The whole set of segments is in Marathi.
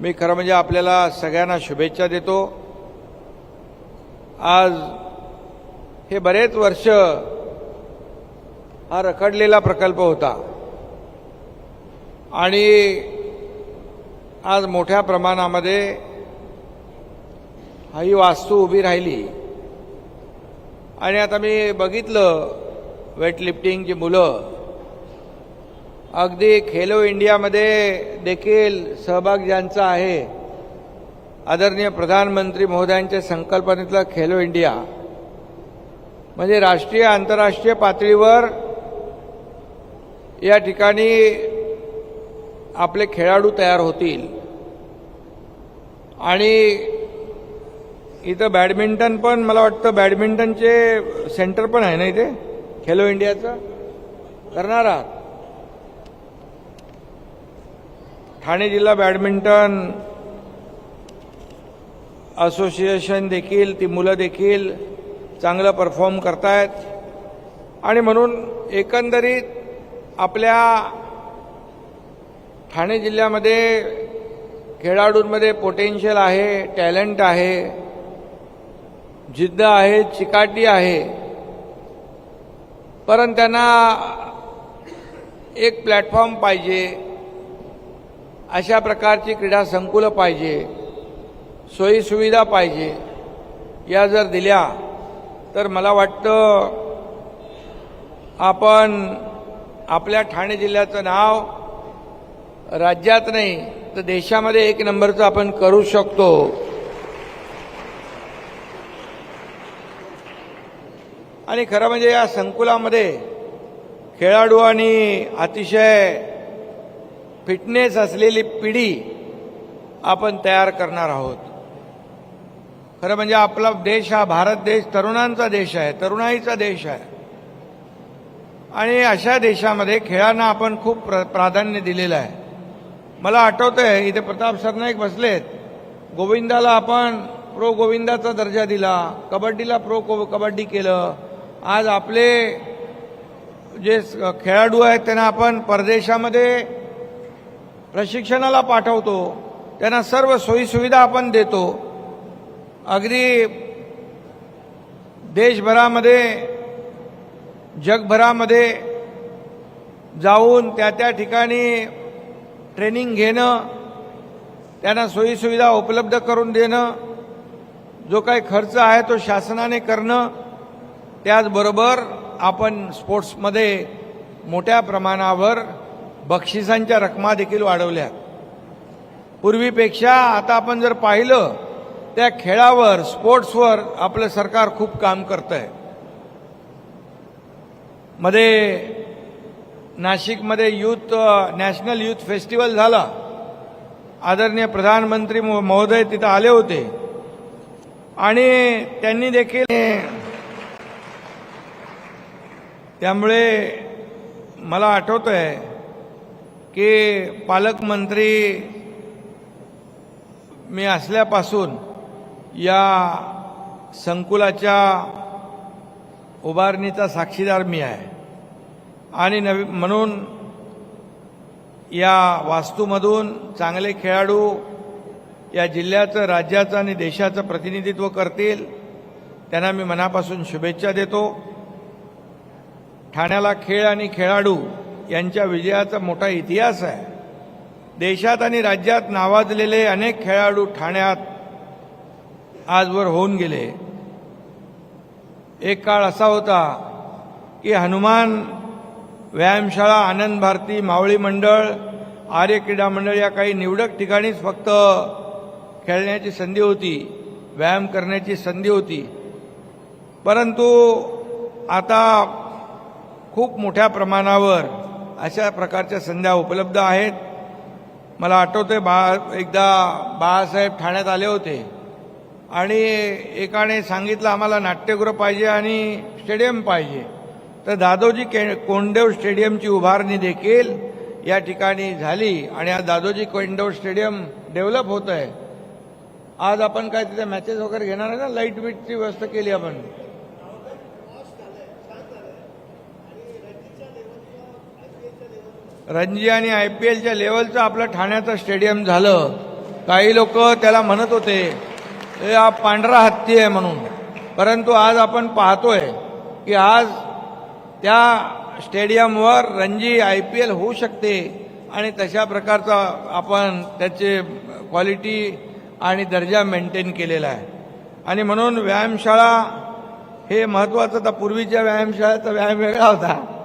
मी खरं म्हणजे आपल्याला सगळ्यांना शुभेच्छा देतो. आज हे बरेच वर्ष हा रखडलेला प्रकल्प होता. आणि आज मोठ्या प्रमाणामध्ये ही वास्तू उभी राहिली. आणि आता मी बघितलं वेटलिफ्टिंगची मुलं अगदी खेलो इंडियामध्ये देखील सहभाग ज्यांचा आहे आदरणीय प्रधानमंत्री महोदयांच्या संकल्पनेतलं खेलो इंडिया. म्हणजे राष्ट्रीय आंतरराष्ट्रीय पातळीवर या ठिकाणी आपले खेळाडू तयार होतील. आणि इथं बॅडमिंटन पण मला वाटतं बॅडमिंटनचे सेंटर पण आहे ना इथे खेलो इंडियाचं? करणार आहात? ठाणे जिल्हा बॅडमिंटन असोसिएशन देखील ती मुलं देखील चांगलं परफॉर्म करतायत. आणि म्हणून एकंदरीत आपल्या ठाणे जिल्ह्यामध्ये खेळाडूंमध्ये पोटेन्शियल आहे टॅलेंट आहे जिद्द आहे चिकाटी आहे. परंतु त्यांना एक प्लॅटफॉर्म पाहिजे. अशा प्रकारची क्रीडा संकुलं पाहिजे सोयीसुविधा पाहिजे या जर दिल्या तर मला वाटतं आपण आपल्या ठाणे जिल्ह्याचं नाव राज्यात नाही तर देशामध्ये एक नंबरचं आपण करू शकतो. आणि खरं म्हणजे या संकुलामध्ये खेळाडू आणि अतिशय फिटनेस असलेली पिढी आपण तयार करणार आहोत. खरं म्हणजे आपला देश हा भारत देश तरुणांचा देश आहे तरुणाईचा देश आहे. आणि अशा देशामध्ये खेळांना आपण खूप प्र प्राधान्य दिलेलं आहे. मला आठवतंय इथे प्रताप सरनाईक बसलेत. गोविंदाला आपण प्रो गोविंदाचा दर्जा दिला कबड्डीला प्रो को कबड्डी केलं. आज आपले जे खेळाडू आहेत त्यांना आपण परदेशामध्ये प्रशिक्षणाला पाठवतो. त्यांना सर्व सोयीसुविधा आपण देतो. अगदी देशभरामध्ये जगभरामध्ये जाऊन त्या त्या ठिकाणी ट्रेनिंग घेणं त्यांना सोयीसुविधा उपलब्ध करून देणं जो काही खर्च आहे तो शासनाने करणं त्याचबरोबर आपण स्पोर्ट्समध्ये मोठ्या प्रमाणावर बक्षिसांच्या रकमा देखील वाढवल्या. पूर्वीपेक्षा आता आपण जर पाहिलं त्या खेळावर स्पोर्ट्सवर आपलं सरकार खूप काम करत आहे मध्ये नाशिकमध्ये यूथ नॅशनल यूथ फेस्टिवल झाला. आदरणीय प्रधानमंत्री महोदय तिथं आले होते. आणि त्यांनी देखील त्यामुळे मला आठवतं आहे की पालकमंत्री मी असल्यापासून या संकुलाच्या उभारणीचा साक्षीदार मी आहे. आणि नवी म्हणून या वास्तूमधून चांगले खेळाडू या जिल्ह्याचं राज्याचं आणि देशाचं प्रतिनिधित्व करतील त्यांना मी मनापासून शुभेच्छा देतो. ठाण्याला खेळ आणि खेळाडू यांच्या विजयाचा मोठा इतिहास आहे. देशात आणि राज्यात नावाजलेले अनेक खेळाडू ठाण्यात आजवर होऊन गेले. एक काळ असा होता की हनुमान व्यायामशाळा आनंद भारती मावळी मंडळ आर्य क्रीडा मंडळ या काही निवडक ठिकाणीच फक्त खेळण्याची संधी होती व्यायाम करण्याची संधी होती. परंतु आता खूप मोठ्या प्रमाणावर अशा प्रकारच्या संध्या उपलब्ध आहेत. मला आठवतंय बा एकदा बाळासाहेब ठाण्यात आले होते आणि एकाने सांगितलं आम्हाला नाट्यगृह पाहिजे आणि स्टेडियम पाहिजे. तर दादोजी के कोंडेव स्टेडियमची उभारणी देखील या ठिकाणी झाली आणि आज दादोजी कोंडेव स्टेडियम डेव्हलप होत आहे आज आपण काय तिथे मॅचेस वगैरे घेणार आहे ना? लाइट बीटची व्यवस्था केली आपण. रणजी आणि आय पी एलच्या लेवलचं आपलं ठाण्याचं स्टेडियम झालं. काही लोक त्याला म्हणत होते "हे हा पांढरा हत्ती आहे म्हणून. परंतु आज आपण पाहतोय की आज त्या स्टेडियमवर रणजी आय पी एल होऊ शकते आणि तशा प्रकारचा आपण त्याचे क्वालिटी आणि दर्जा मेंटेन केलेला आहे. आणि म्हणून व्यायामशाळा हे महत्त्वाचं. तर पूर्वीच्या व्यायामशाळेचा व्यायाम वेगळा होता.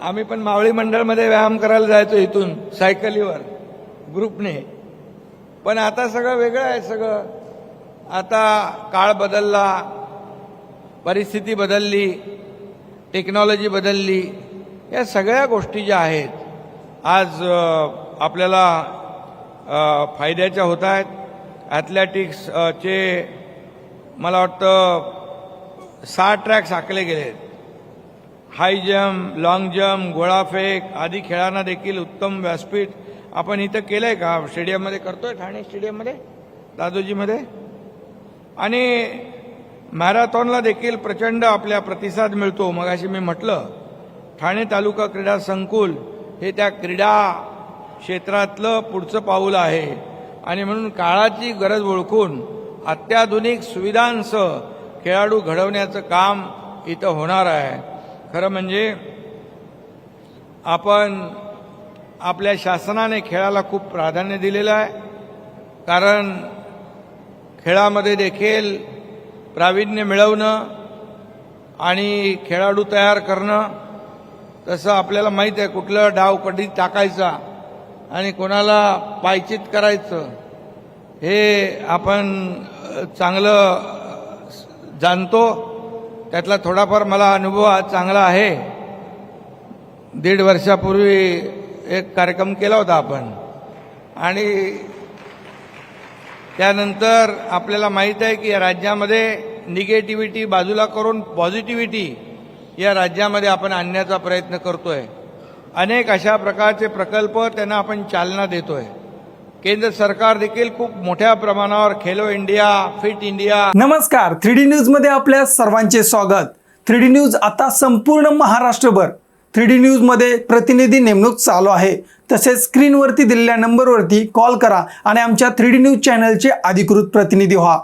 आम्ही पण मावळी मंडळमध्ये व्यायाम करायला जायचो इथून सायकलीवर ग्रुपने. पण आता सगळं वेगळं आहे सगळं. आता काळ बदलला परिस्थिती बदलली टेक्नॉलॉजी बदलली. या सगळ्या गोष्टी ज्या आहेत आज आपल्याला फायद्याच्या होत आहेत. ॲथलेटिक्स चे मला वाटतं सहा ट्रॅक्स आखले गेले आहेत हाय जम्प लॉंग जम्प गोळाफेक आदी खेळांना देखील उत्तम व्यासपीठ आपण इथं केलंय का? स्टेडियममध्ये करतोय ठाणे स्टेडियममध्ये? दादोजीमध्ये? आणि मॅरेथॉनला देखील प्रचंड आपल्या प्रतिसाद मिळतो. मगाशी मी म्हटलं ठाणे तालुका क्रीडा संकुल हे त्या क्रीडा क्षेत्रातलं पुढचं पाऊल आहे. आणि म्हणून काळाची गरज ओळखून अत्याधुनिक सुविधांसह खेळाडू घडवण्याचं काम इथं होणार आहे. खरं म्हणजे आपण आपल्या शासनाने खेळाला खूप प्राधान्य दिलेलं आहे. कारण खेळामध्ये देखील प्रावीण्य मिळवणं आणि खेळाडू तयार करणं तसं आपल्याला माहीत आहे. कुठलं डाव कधी टाकायचा आणि कोणाला पायचित करायचं हे आपण चांगलं जाणतो. त्यातला थोडाफार मला अनुभव आज चांगला आहे. दीड वर्षापूर्वी एक कार्यक्रम केला होता आपण. आणि त्यानंतर आपल्याला माहीत आहे की या राज्यामध्ये निगेटिव्हिटी बाजूला करून पॉझिटिव्हिटी या राज्यामध्ये आपण आणण्याचा प्रयत्न करतोय. अनेक अशा प्रकारचे प्रकल्प त्यांना आपण चालना देतोय. केंद्र सरकार देखील खूप मोठ्या प्रमाणावर खेलो इंडिया फिट इंडिया. नमस्कार थ्री डी न्यूजमध्ये आपल्या सर्वांचे स्वागत. थ्री डी न्यूज आता संपूर्ण महाराष्ट्रभर. थ्री डी न्यूजमध्ये प्रतिनिधी नेमणूक चालू आहे. तसेच स्क्रीनवरती दिलेल्या नंबरवरती कॉल करा आणि आमच्या थ्री डी न्यूज चॅनलचे अधिकृत प्रतिनिधी व्हा.